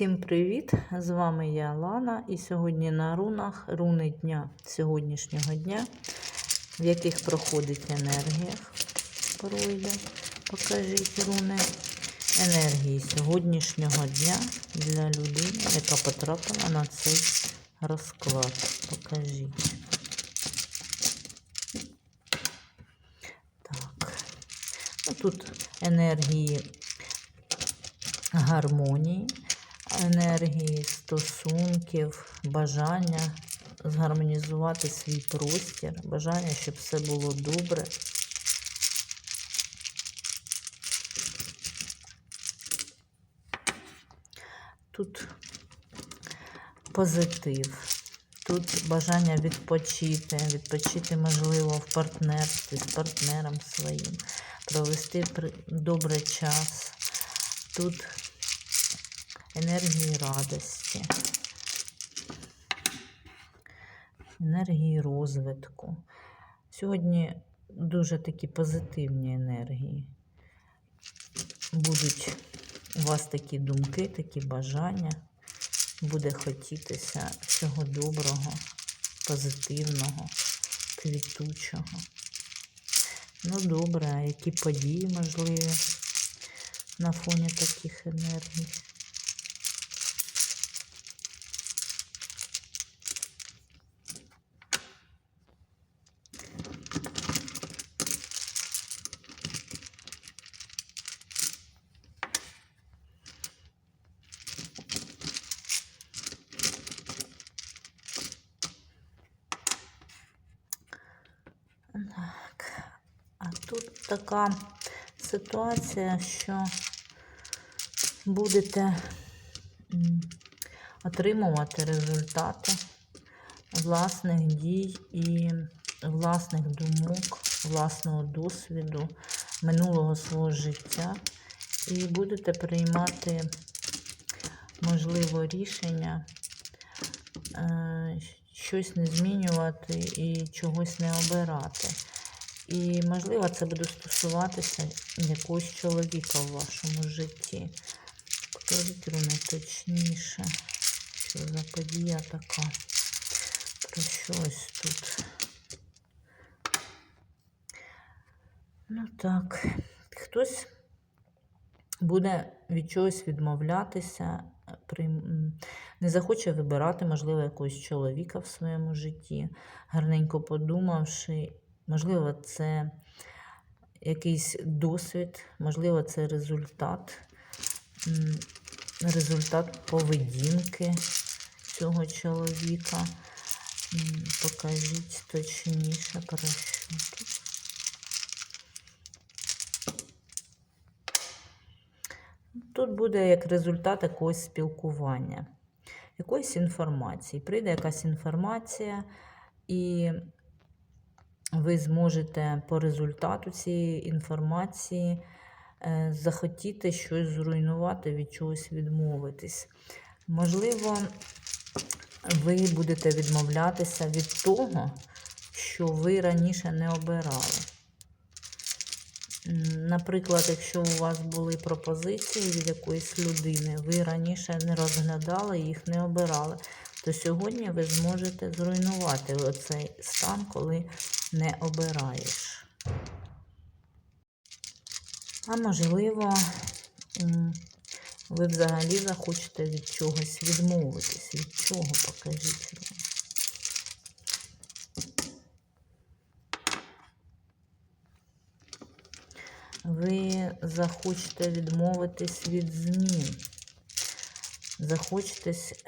Всім привіт! З вами я Лана, і сьогодні на рунах руни дня сьогоднішнього дня, в яких проходить енергія. Пройде, покажіть руни. Енергії сьогоднішнього дня для людини, яка потрапила на цей розклад. Покажіть. Так. Ну, тут енергії гармонії, енергії, стосунків, бажання згармонізувати свій простір, бажання, щоб все було добре. Тут позитив, тут бажання відпочити, відпочити, можливо, в партнерстві з партнером своїм, провести добрий час. Тут енергії радості, енергії розвитку. Сьогодні дуже такі позитивні енергії. Будуть у вас такі думки, такі бажання. Буде хотітися всього доброго, позитивного, квітучого. Ну, добре, а які події можливі на фоні таких енергій? Так, а тут така ситуація, що будете отримувати результати власних дій і власних думок, власного досвіду, минулого свого життя, і будете приймати, можливо, рішення е, щось не змінювати і чогось не обирати. І, можливо, це буде стосуватися якогось чоловіка в вашому житті. Покажіть руни точніше, що за подія така. Про щось тут. Ну так, хтось буде від чогось відмовлятися, не захоче вибирати, можливо, якогось чоловіка в своєму житті, гарненько подумавши, можливо, це якийсь досвід, можливо, це результат, результат поведінки цього чоловіка. Покажіть точніше, про що тут. Тут буде як результат якогось спілкування, якоїсь інформації. Прийде якась інформація, і ви зможете по результату цієї інформації е, захотіти щось зруйнувати, від чогось відмовитись. Можливо, ви будете відмовлятися від того, що ви раніше не обирали. Наприклад, якщо у вас були пропозиції від якоїсь людини, ви раніше не розглядали, їх не обирали, то сьогодні ви зможете зруйнувати оцей стан, коли не обираєш. А можливо, ви взагалі захочете від чогось відмовитись. Від чого покажіть мені. ви захочете відмовитись від змін.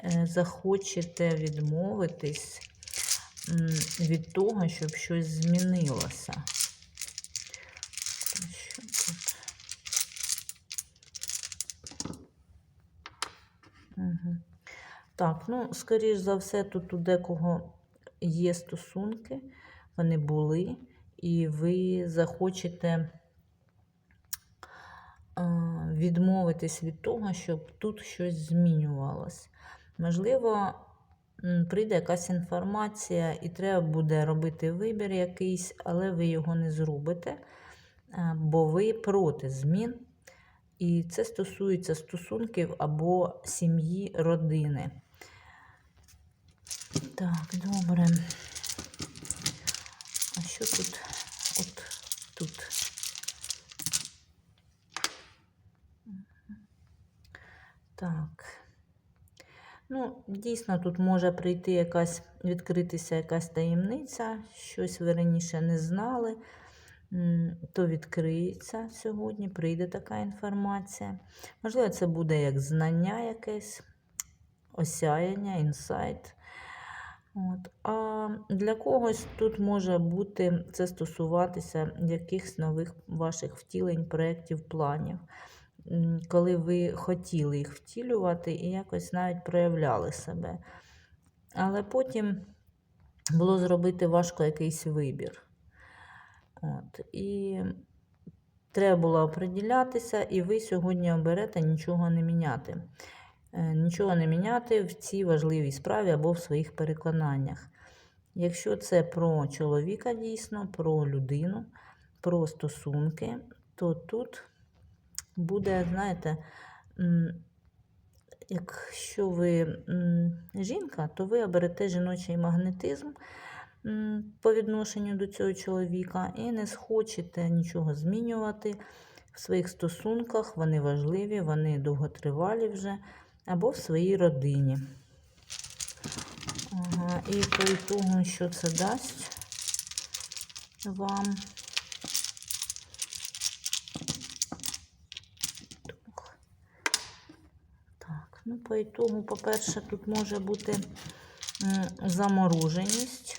Е, захочете відмовитись від того, щоб щось змінилося. Так, ну, скоріш за все, тут у декого є стосунки, вони були, і ви захочете відмовитись від того, щоб тут щось змінювалось. Можливо, прийде якась інформація, і треба буде робити вибір якийсь, але ви його не зробите, е, бо ви проти змін. І це стосується стосунків або сім'ї, родини. Так, добре. А що тут? От тут. Так. Ну, дійсно, тут може прийти якась, відкритися якась таємниця, щось ви раніше не знали, то відкриється сьогодні, прийде така інформація. Можливо, це буде як знання якесь, осяяння, інсайт. От. А для когось тут може бути це стосуватися якихось нових ваших втілень, проєктів, планів, коли ви хотіли їх втілювати і якось навіть проявляли себе. Але потім було зробити важко якийсь вибір. От. І треба було оприділятися, і ви сьогодні оберете нічого не міняти. Е, Нічого не міняти в цій важливій справі або в своїх переконаннях. Якщо це про чоловіка дійсно, про людину, про стосунки, то тут буде, знаєте, якщо ви жінка, то ви оберете жіночий магнетизм по відношенню до цього чоловіка і не схочете нічого змінювати в своїх стосунках. Вони важливі, вони довготривалі вже, або в своїй родині. І по ітогу, що це дасть вам. Тух. Так, ну, ітогу, по-перше, тут може бути замороженість.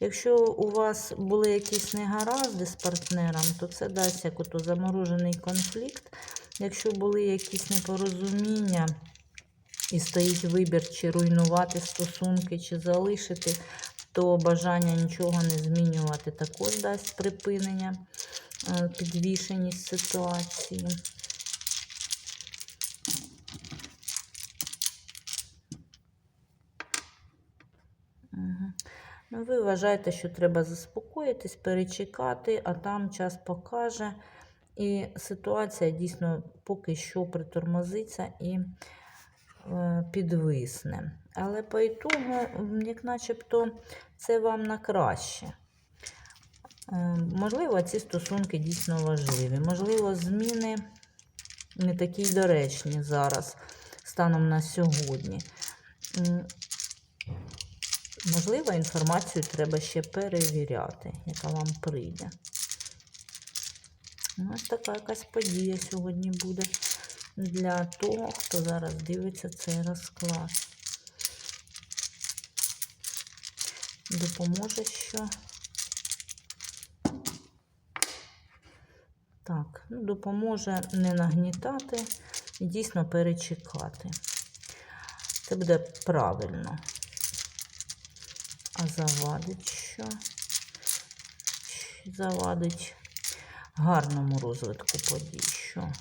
Якщо у вас були якісь негаразди з партнером, то це дасть як ото заморожений конфлікт. Якщо були якісь непорозуміння, і стоїть вибір, чи руйнувати стосунки, чи залишити, то бажання нічого не змінювати також дасть припинення, е, підвішеність ситуації. Ну, ви вважаєте, що треба заспокоїтись, перечекати, а там час покаже. І ситуація дійсно поки що притормозиться і е, підвисне. Але по ітогу, як начебто, це вам на краще. Е, Можливо, ці стосунки дійсно важливі. Можливо, зміни не такі доречні зараз, станом на сьогодні. Можливо, інформацію треба ще перевіряти, яка вам прийде. Ну, Ось така якась подія сьогодні буде для того, хто зараз дивиться цей розклад. Допоможе що. Так, ну, допоможе не нагнітати і дійсно перечекати. Це буде правильно. А завадить що? Завадить гарному розвитку подій. Що?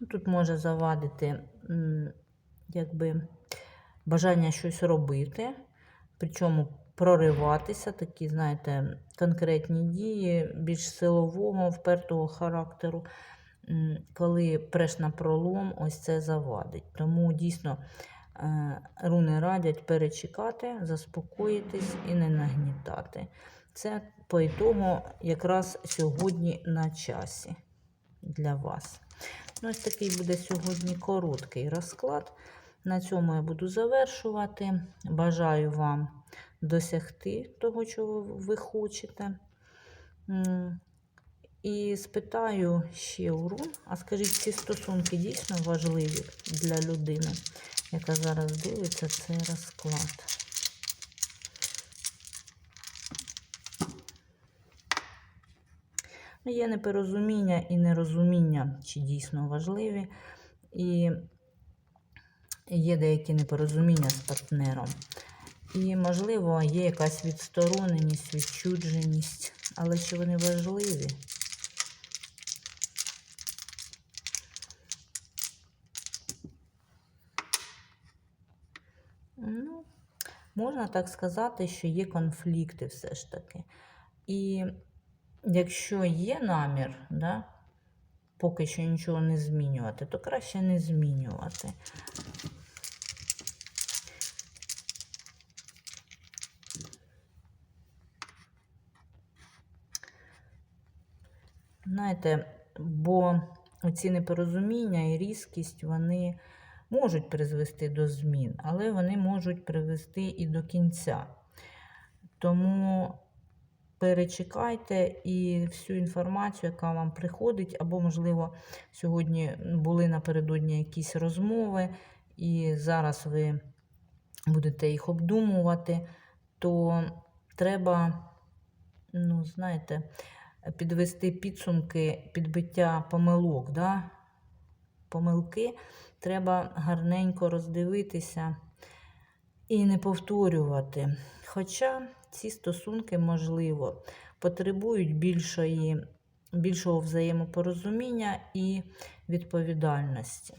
Ну, Тут може завадити якби бажання щось робити, причому прориватися, такі, знаєте, конкретні дії, більш силового, впертого характеру. Коли преш на пролом, ось це завадить. Тому дійсно руни радять перечекати, заспокоїтись і не нагнітати. Це по ітогу якраз сьогодні на часі для вас. Ну, ось такий буде сьогодні короткий розклад. На цьому я буду завершувати. Бажаю вам досягти того, чого ви хочете. І спитаю ще у рун, а скажіть, ці стосунки дійсно важливі для людини, яка зараз дивиться цей розклад. Ну, Є непорозуміння і нерозуміння, чи дійсно важливі. І є деякі непорозуміння з партнером. І, можливо, є якась відстороненість, відчудженість, але чи вони важливі? Ну, можна так сказати, що є конфлікти все ж таки. І якщо є намір, да, поки що нічого не змінювати, то краще не змінювати. Знаєте, бо ці непорозуміння і різкість, вони можуть призвести до змін, але вони можуть привести і до кінця. Тому перечекайте і всю інформацію, яка вам приходить, або, можливо, сьогодні були напередодні якісь розмови, і зараз ви будете їх обдумувати, то треба, ну, знаєте, підвести підсумки підбиття помилок. Да? Помилки треба гарненько роздивитися і не повторювати. Хоча ці стосунки, можливо, потребують більшої, більшого взаємопорозуміння і відповідальності.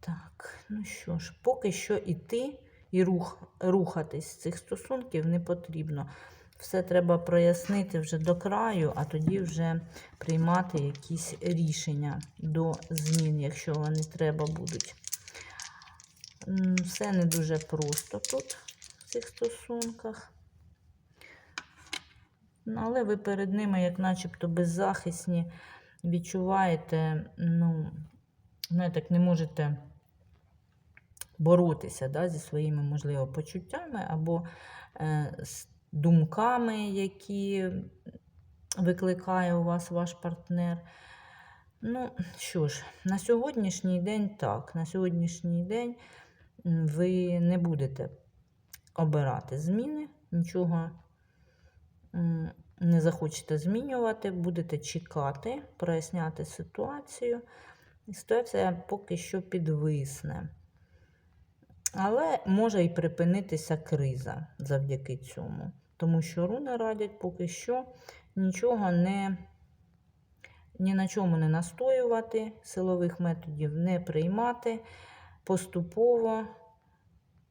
Так, ну що ж, поки що іти і рух, рухатись з цих стосунків не потрібно. Все треба прояснити вже до краю, а тоді вже приймати якісь рішення до змін, якщо вони треба будуть. Все не дуже просто тут, в цих стосунках. Але ви перед ними, як начебто беззахисні, відчуваєте, ну, знаєте, як не можете боротися да, зі своїми, можливо, почуттями або е, з думками, які викликає у вас ваш партнер. Ну, що ж, на сьогоднішній день так, на сьогоднішній день ви не будете обирати зміни, нічого не захочете змінювати, будете чекати, проясняти ситуацію. Ситуація поки що підвисне. Але може і припинитися криза завдяки цьому. Тому що руни радять поки що нічого не, ні на чому не настоювати, силових методів не приймати поступово.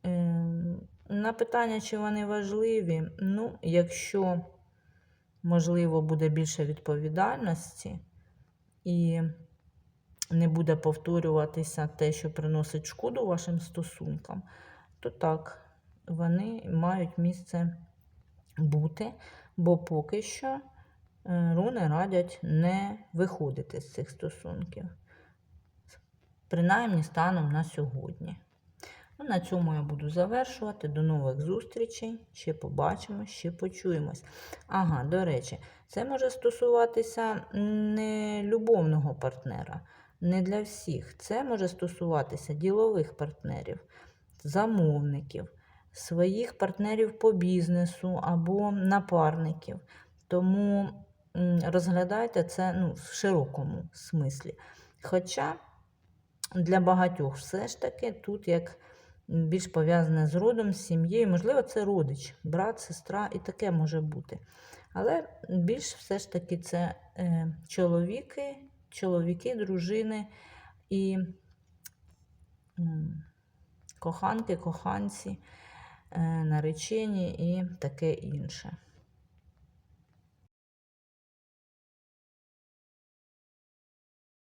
Ем, На питання, чи вони важливі, ну, якщо, можливо, буде більше відповідальності і не буде повторюватися те, що приносить шкоду вашим стосункам, то так, вони мають місце бути, бо поки що е, руни радять не виходити з цих стосунків. Принаймні станом на сьогодні. Ну, на цьому я буду завершувати. До нових зустрічей. Ще побачимо, ще почуємось. Ага, до речі, це може стосуватися не любовного партнера, не для всіх. Це може стосуватися ділових партнерів, замовників, своїх партнерів по бізнесу або напарників. Тому розглядайте це ну, в широкому смислі. Хоча для багатьох все ж таки тут як більш пов'язане з родом, з сім'єю, можливо, це родич, брат, сестра, і таке може бути. Але більш все ж таки це е, чоловіки, чоловіки, дружини і коханки, коханці, е, наречені і таке інше.